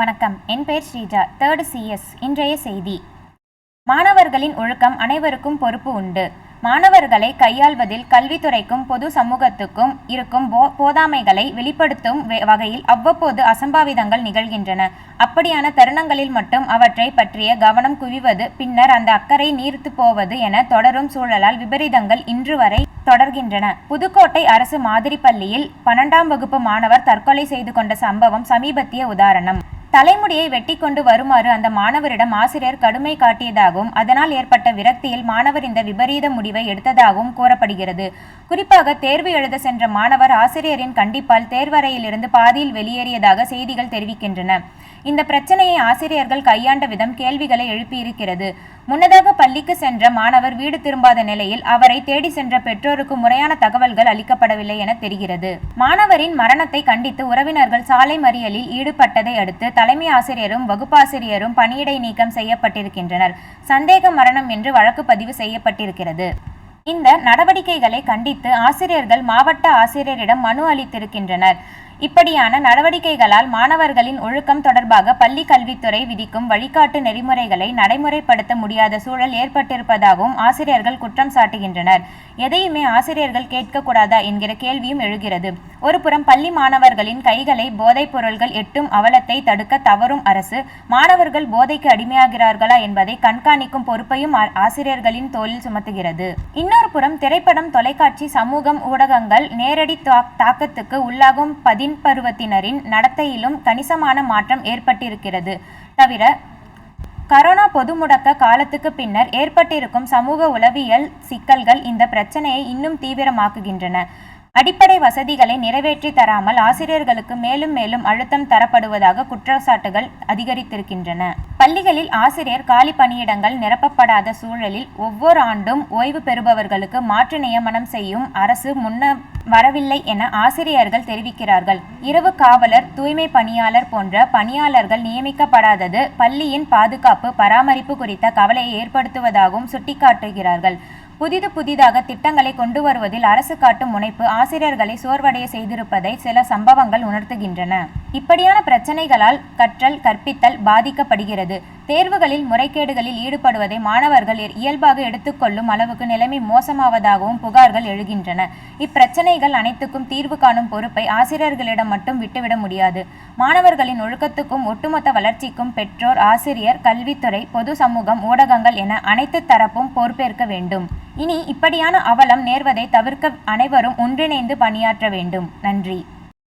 வணக்கம். என் பெயர் Sreeja. Third CS இன்றைய செய்தி. மாணவர்களின் ஒழுக்கம் அனைவருக்கும் பொறுப்பு உண்டு. மாணவர்களை கையாள்வதில் கல்வித்துறைக்கும் பொது சமூகத்துக்கும் இருக்கும் போ போதாமைகளை வெளிப்படுத்தும் வகையில் அவ்வப்போது அசம்பாவிதங்கள் நிகழ்கின்றன. அப்படியான தருணங்களில் மட்டும் அவற்றை பற்றிய கவனம் குவிவது பின்னர் அந்த அக்கறை நீர்த்து போவது என தொடரும் சூழலால் விபரீதங்கள் இன்று வரை தொடர்கின்றன. புதுக்கோட்டை அரசு மாதிரி பள்ளியில் பன்னெண்டாம் வகுப்பு மாணவர் தற்கொலை செய்து கொண்ட சம்பவம் சமீபத்திய உதாரணம். தலைமுடியை வெட்டி கொண்டு வருமாறு அந்த மாணவரிடம் ஆசிரியர் கடுமை காட்டியதாகவும் அதனால் ஏற்பட்ட விரக்தியில் மாணவர் இந்த விபரீத முடிவை எடுத்ததாகவும் கூறப்படுகிறது. குறிப்பாக தேர்வு எழுத சென்ற மாணவர் ஆசிரியரின் கண்டிப்பால் தேர்வறையிலிருந்து பாதியில் வெளியேறியதாக செய்திகள் தெரிவிக்கின்றன. இந்த பிரச்சனையை ஆசிரியர்கள் கையாண்ட விதம் கேள்விகளை எழுப்பியிருக்கிறது. முன்னதாக பள்ளிக்கு சென்ற மாணவர் வீடு திரும்பாத நிலையில் அவரை தேடி சென்ற பெற்றோருக்கு முறையான தகவல்கள் அளிக்கப்படவில்லை என தெரிகிறது. மாணவரின் மரணத்தை கண்டித்து உறவினர்கள் சாலை மறியலில் ஈடுபட்டதை அடுத்து தலைமை ஆசிரியரும் வகுப்பாசிரியரும் பணியிடை நீக்கம் செய்யப்பட்டிருக்கின்றனர். சந்தேக மரணம் என்று வழக்கு பதிவு செய்யப்பட்டிருக்கிறது. இந்த நடவடிக்கைகளை கண்டித்து ஆசிரியர்கள் மாவட்ட ஆசிரியரிடம் மனு அளித்திருக்கின்றனர். இப்படியான நடவடிக்கைகளால் மாணவர்களின் ஒழுக்கம் தொடர்பாக பள்ளி கல்வித்துறை விதிக்கும் வழிகாட்டு நெறிமுறைகளை நடைமுறைப்படுத்த முடியாத சூழல் ஏற்பட்டிருப்பதாகவும் ஆசிரியர்கள் குற்றம் சாட்டுகின்றனர். எதையுமே ஆசிரியர்கள் கேட்கக்கூடாதா என்கிற கேள்வியும் எழுகிறது. ஒருபுறம் பள்ளி மாணவர்களின் கைகளை போதைப் பொருள்கள் எட்டும் அவலத்தை தடுக்க தவறும் அரசு மாணவர்கள் போதைக்கு அடிமையாகிறார்களா என்பதை கண்காணிக்கும் பொறுப்பையும் ஆசிரியர்களின் தோளில் சுமத்துகிறது. இன்னொரு புறம் திரைப்படம் தொலைக்காட்சி சமூகம் ஊடகங்கள் நேரடி தாக்கத்துக்கு உள்ளாகும் பதின்பருவத்தினரின் நடத்தையிலும் கணிசமான மாற்றம் ஏற்பட்டிருக்கிறது. தவிர கரோனா பொது முடக்க காலத்துக்கு பின்னர் ஏற்பட்டிருக்கும் சமூக உளவியல் சிக்கல்கள் இந்த பிரச்சனையை இன்னும் தீவிரமாக்குகின்றன. அடிப்படை வசதிகளை நிறைவேற்றி தராமல் ஆசிரியர்களுக்கு மேலும் மேலும் அழுத்தம் தரப்படுவதாக குற்றச்சாட்டுகள் அதிகரித்திருக்கின்றன. பள்ளிகளில் ஆசிரியர் காலி பணியிடங்கள் நிரப்பப்படாத சூழலில் ஒவ்வொரு ஆண்டும் ஓய்வு பெறுபவர்களுக்கு மாற்று நியமனம் செய்யும் அரசு முன்ன வரவில்லை என ஆசிரியர்கள் தெரிவிக்கிறார்கள். இரவு காவலர் தூய்மை பணியாளர் போன்ற பணியாளர்கள் நியமிக்கப்படாதது பள்ளியின் பாதுகாப்பு பராமரிப்பு குறித்த கவலையை ஏற்படுத்துவதாகவும் சுட்டிக்காட்டுகிறார்கள். புதிது புதிதாக திட்டங்களை கொண்டு வருவதில் அரசு காட்டும் முனைப்பு ஆசிரியர்களை சோர்வடைய செய்திருப்பதை சில சம்பவங்கள் உணர்த்துகின்றன. இப்படியான பிரச்சனைகளால் கற்றல் கற்பித்தல் பாதிக்கப்படுகிறது. தேர்வுகளில் முறைகேடுகளில் ஈடுபடுவதை மாணவர்கள் இயல்பாக எடுத்துக்கொள்ளும் அளவுக்கு நிலைமை மோசமாவதாகவும் புகார்கள் எழுகின்றன. இப்பிரச்சனைகள் அனைத்துக்கும் தீர்வு காணும் பொறுப்பை ஆசிரியர்களிடம் மட்டும் விட்டுவிட முடியாது. மாணவர்களின் ஒழுக்கத்துக்கும் ஒட்டுமொத்த வளர்ச்சிக்கும் பெற்றோர் ஆசிரியர் கல்வித்துறை பொது சமூகம் ஊடகங்கள் என அனைத்து தரப்பும் பொறுப்பேற்க வேண்டும். இனி இப்படியான அவலம் நேர்வதை தவிர்க்க அனைவரும் ஒன்றிணைந்து பணியாற்ற வேண்டும். நன்றி.